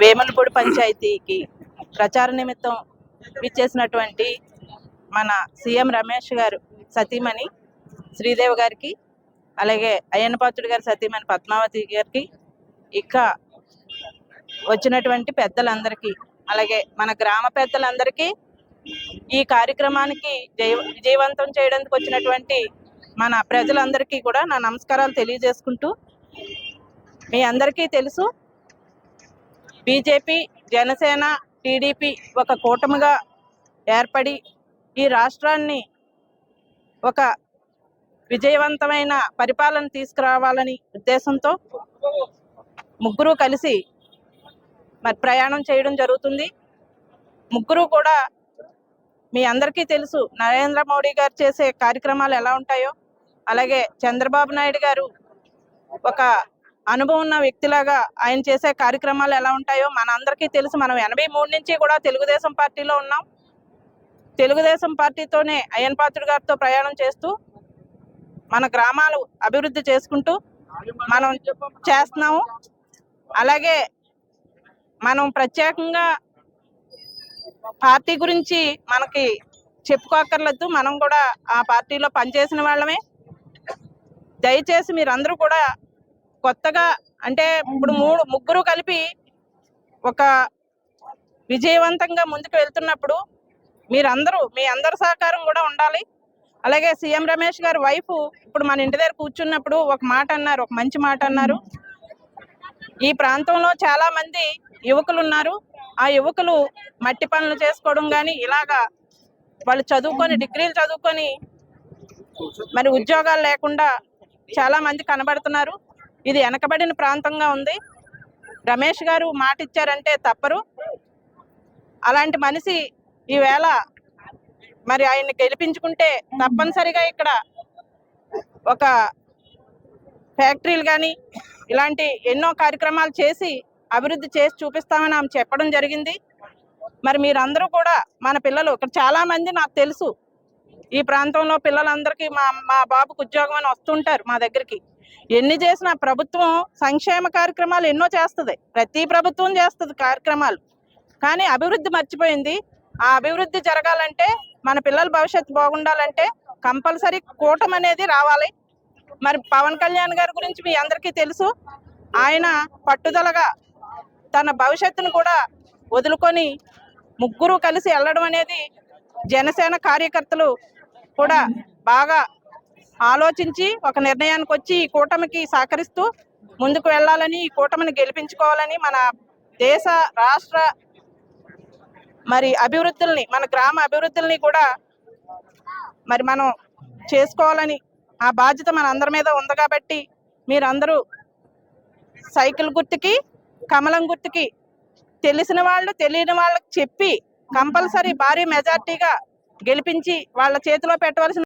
వేమలపూడి పంచాయతీకి ప్రచార నిమిత్తం విచ్చేసినటువంటి మన సీఎం రమేష్ గారు సతీమణి శ్రీదేవి గారికి అలాగే అయ్యన్నపాత్రుడు గారి సతీమణి పద్మావతి గారికి ఇక వచ్చినటువంటి పెద్దలందరికీ అలాగే మన గ్రామ పెద్దలందరికీ ఈ కార్యక్రమానికి జయ విజయవంతం చేయడానికి వచ్చినటువంటి మన ప్రజలందరికీ కూడా నా నమస్కారాలు తెలియజేసుకుంటూ మీ అందరికీ తెలుసు. బీజేపీ జనసేన టీడీపీ ఒక కూటమిగా ఏర్పడి ఈ రాష్ట్రాన్ని ఒక విజయవంతమైన పరిపాలన తీసుకురావాలని ఉద్దేశంతో ముగ్గురు కలిసి మరి ప్రయాణం చేయడం జరుగుతుంది. ముగ్గురు కూడా మీ అందరికీ తెలుసు నరేంద్ర మోడీ గారు చేసే కార్యక్రమాలు ఎలా ఉంటాయో. అలాగే చంద్రబాబు నాయుడు గారు ఒక అనుభవం ఉన్న వ్యక్తిలాగా ఆయన చేసే కార్యక్రమాలు ఎలా ఉంటాయో మన అందరికీ తెలుసు. మనం ఎనభై మూడు నుంచి కూడా తెలుగుదేశం పార్టీలో ఉన్నాం. తెలుగుదేశం పార్టీతోనే అయ్యన్ పాత్రుడు గారితో ప్రయాణం చేస్తూ మన గ్రామాలు అభివృద్ధి చేసుకుంటూ మనం చేస్తున్నాము. అలాగే మనం ప్రత్యేకంగా పార్టీ గురించి మనకి చెప్పుకోక్కర్లేదు. మనం కూడా ఆ పార్టీలో పనిచేసిన వాళ్ళమే. దయచేసి మీరందరూ కూడా కొత్తగా అంటే ఇప్పుడు మూడు ముగ్గురు కలిపి ఒక విజయవంతంగా ముందుకు వెళ్తున్నప్పుడు మీరందరూ మీ అందరి సహకారం కూడా ఉండాలి. అలాగే సీఎం రమేష్ గారి వైఫ్ ఇప్పుడు మన ఇంటి దగ్గర కూర్చున్నప్పుడు ఒక మాట అన్నారు ఒక మంచి మాట అన్నారు. ఈ ప్రాంతంలో చాలా మంది యువకులు ఉన్నారు ఆ యువకులు మట్టి పనులు చేసుకోవడం కానీ ఇలాగా వాళ్ళు చదువుకొని డిగ్రీలు చదువుకొని మరి ఉద్యోగాలు లేకుండా చాలా మంది కనబడుతున్నారు. ఇది వెనకబడిన ప్రాంతంగా ఉంది. రమేష్ గారు మాట ఇచ్చారంటే తప్పరు. అలాంటి మనిషి ఈవేళ మరి ఆయన్ని గెలిపించుకుంటే తప్పనిసరిగా ఇక్కడ ఒక ఫ్యాక్టరీలు కానీ ఇలాంటి ఎన్నో కార్యక్రమాలు చేసి అభివృద్ధి చేసి చూపిస్తామని ఆమె చెప్పడం జరిగింది. మరి మీరందరూ కూడా మన పిల్లలు ఇక్కడ చాలా మంది నాకు తెలుసు. ఈ ప్రాంతంలో పిల్లలందరికీ మా మా బాబుకు ఉద్యోగం అని వస్తుంటారు మా దగ్గరికి. ఎన్ని చేసినా ప్రభుత్వం సంక్షేమ కార్యక్రమాలు ఎన్నో చేస్తుంది. ప్రతి ప్రభుత్వం చేస్తుంది కార్యక్రమాలు. కానీ అభివృద్ధి మర్చిపోయింది. ఆ అభివృద్ధి జరగాలంటే మన పిల్లల భవిష్యత్తు బాగుండాలంటే కంపల్సరీ కూటమి అనేది రావాలి. మరి పవన్ కళ్యాణ్ గారి గురించి మీ అందరికీ తెలుసు. ఆయన పట్టుదలగా తన భవిష్యత్తును కూడా వదులుకొని ముగ్గురు కలిసి వెళ్ళడం అనేది జనసేన కార్యకర్తలు కూడా బాగా ఆలోచించి ఒక నిర్ణయానికి వచ్చి ఈ కూటమికి సహకరిస్తూ ముందుకు వెళ్ళాలని ఈ కూటమిని గెలిపించుకోవాలని మన దేశ రాష్ట్ర మరి అభివృద్ధుల్ని మన గ్రామ అభివృద్ధుల్ని కూడా మరి మనం చేసుకోవాలని ఆ బాధ్యత మన అందరి మీద ఉంది కాబట్టి మీరందరూ సైకిల్ గుర్తుకి కమలం గుర్తుకి తెలిసిన వాళ్ళు తెలియని వాళ్ళకి చెప్పి కంపల్సరీ భారీ మెజార్టీగా గెలిపించి వాళ్ళ చేతిలో పెట్టవలసిన